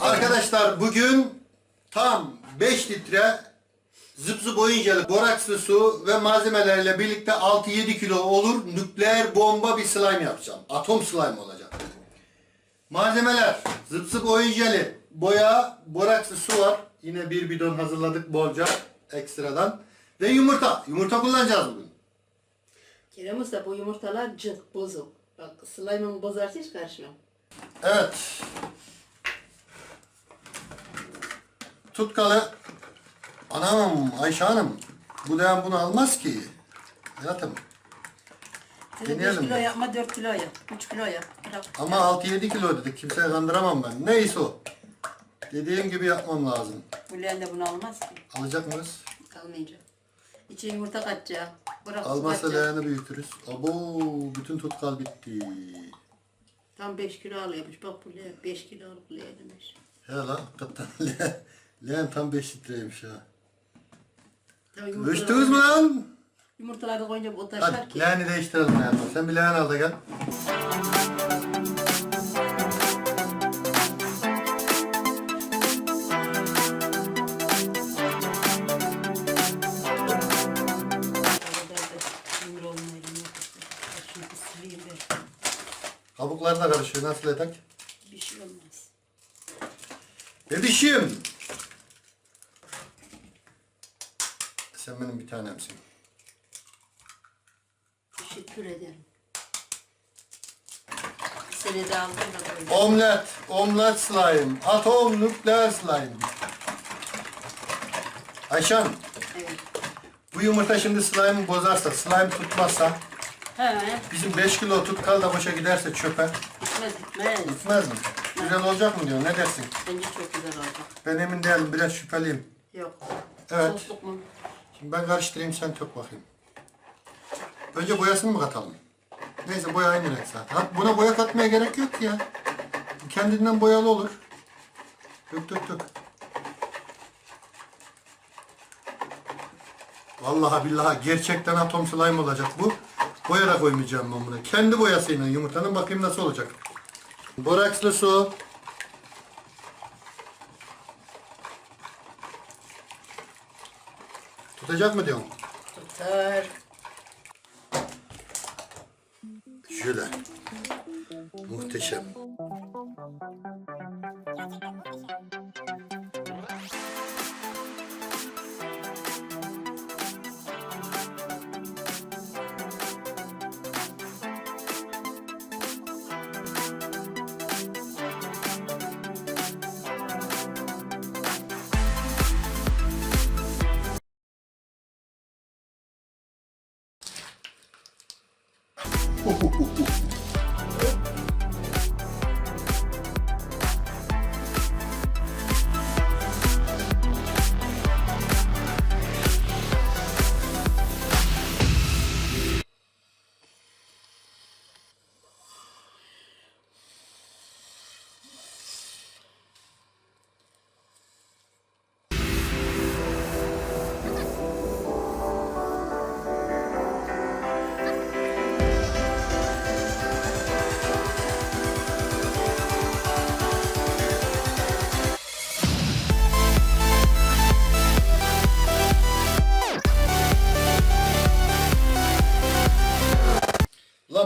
Arkadaşlar bugün tam 5 litre zıp zıp oyuncalı borakslı su ve malzemelerle birlikte 6-7 kilo olur nükleer bomba bir slime yapacağım. Atom slime olacak. Malzemeler zıp zıp oyuncalı, boya, borakslı su var. Yine bir bidon hazırladık bolca ekstradan. Ve yumurta. Yumurta kullanacağız bugün. Kerem Usta bu yumurtalar cık bozuk. Bak slime'ın bozarsa hiç karışmam. Evet. Tutkalı. Anam Ayşe Hanım. Bu leğen bunu almaz ki. Hayatım. Sen 5 Deneyelim kilo mi? yapma 4 kilo yap. 3 kilo yap. Bırak. Ama 6-7 kilo dedik. Kimseye kandıramam ben. Neyse o. Dediğim gibi yapmam lazım. Bu leğen de bunu almaz ki. Alacak mıyız? Almayacak. İçine yumurta katacak. Bırak Almazsa leğeni büyütürüz. Abo bütün tutkal bitti. Tam 5 kilo alıyormuş. Bak bu leğen 5 kilo alıp leğen demiş. He lan hakikaten leğen, leğen tam 5 litreymiş ha. Tam yumurtaları- Görüştünüz mü lan? Yumurtaları koyunca o taşar Hadi ki. leğeni değiştirelim hayatım. Sen bir leğen al da gel. Kabuklar da karışıyor. Nasıl edek? Bir şey olmaz. Bebişim. Sen benim bir tanemsin. Teşekkür ederim. Seni de aldım da böyle. Omlet. Omlet slime. Atom nükleer slime. Ayşen. Evet. Bu yumurta şimdi slime'ı bozarsa, slime tutmazsa, He. bizim 5 kilo tutkal da boşa giderse çöpe Gitmez gitmez. gitmez mi? Güzel olacak mı diyor? Ne dersin? Bence çok güzel olacak. Ben emin değilim. Biraz şüpheliyim. Yok. Evet. Sosluk mu? Şimdi ben karıştırayım sen tök bakayım. Önce boyasını mı katalım? Neyse boya aynı renk zaten. Ha, buna boya katmaya gerek yok ki ya. Kendinden boyalı olur. Dök dök dök. Vallahi billahi gerçekten atom slime olacak bu. Boya da koymayacağım ben buna. Kendi boyasıyla yumurtanın bakayım nasıl olacak. Borakslı su. Tutacak mı diyorum? Tutar. Şöyle. Muhteşem. Uh, uh, uh, uh.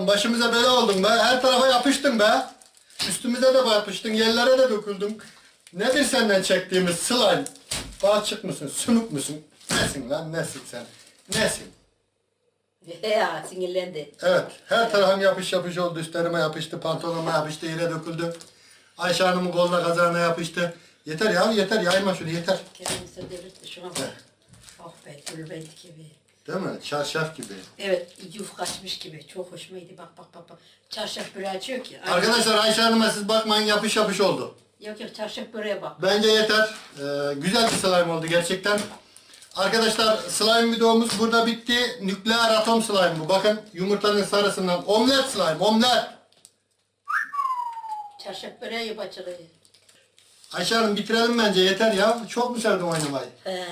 Başımıza bela oldun be. Her tarafa yapıştın be. Üstümüze de yapıştın. Yerlere de döküldün. Nedir senden çektiğimiz slime? Balçık mısın? Sümük müsün? Nesin lan? Nesin sen? Nesin? Ya sinirlendi. Evet. Her tarafım yapış yapış oldu. Üstlerime yapıştı. Pantolonuma yapıştı. Yere döküldü. Ayşe Hanım'ın koluna kazağına yapıştı. Yeter ya yeter. Yayma şunu yeter. Kendimize delirtti şuna bak. Oh be tülbent gibi. Değil mi? Çarşaf gibi. Evet yuf kaçmış gibi. Çok hoşuma gitti. Bak bak bak. bak. Çarşaf böreği açıyor ki. Arkadaşlar Ayşe Hanım'a siz bakmayın yapış yapış oldu. Yok yok çarşaf böreğe bak. Bence yeter. Ee, güzel bir slime oldu gerçekten. Arkadaşlar slime videomuz burada bitti. Nükleer atom slime bu. Bakın yumurtanın sarısından. Omlet slime, omlet. Çarşaf böreği yap açılıyor. Ayşe Hanım bitirelim bence yeter ya. Çok mu sevdin oynamayı? He.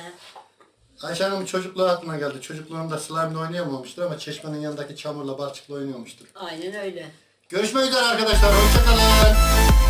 Ayşe Hanım'ın çocukluğu aklıma geldi. Çocukluğunda slime'la oynayamamıştır ama çeşmenin yanındaki çamurla balçıkla oynuyormuştur. Aynen öyle. Görüşmek üzere arkadaşlar. Hoşçakalın.